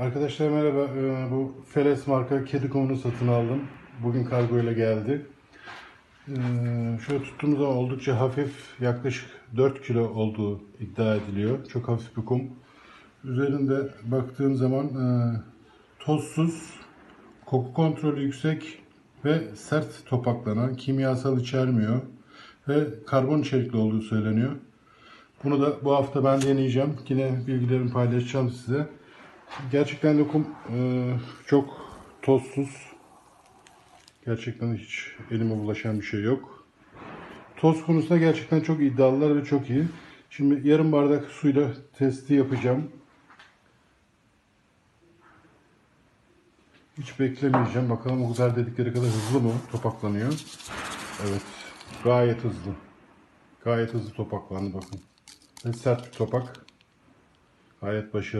Arkadaşlar merhaba. Ee, Bu Feles marka kedi kumunu satın aldım. Bugün kargo ile geldi. Ee, Şöyle tuttuğumuz oldukça hafif, yaklaşık 4 kilo olduğu iddia ediliyor. Çok hafif bir kum. Üzerinde baktığım zaman e, tozsuz, koku kontrolü yüksek ve sert topaklanan, kimyasal içermiyor ve karbon içerikli olduğu söyleniyor. Bunu da bu hafta ben deneyeceğim. Yine bilgilerimi paylaşacağım size. Gerçekten de kum e, çok tozsuz. Gerçekten hiç elime bulaşan bir şey yok. Toz konusunda gerçekten çok iddialılar ve çok iyi. Şimdi yarım bardak suyla testi yapacağım. Hiç beklemeyeceğim. Bakalım o kadar dedikleri kadar hızlı mı topaklanıyor. Evet. Gayet hızlı. Gayet hızlı topaklandı bakın. Ve sert bir topak. Gayet başarılı.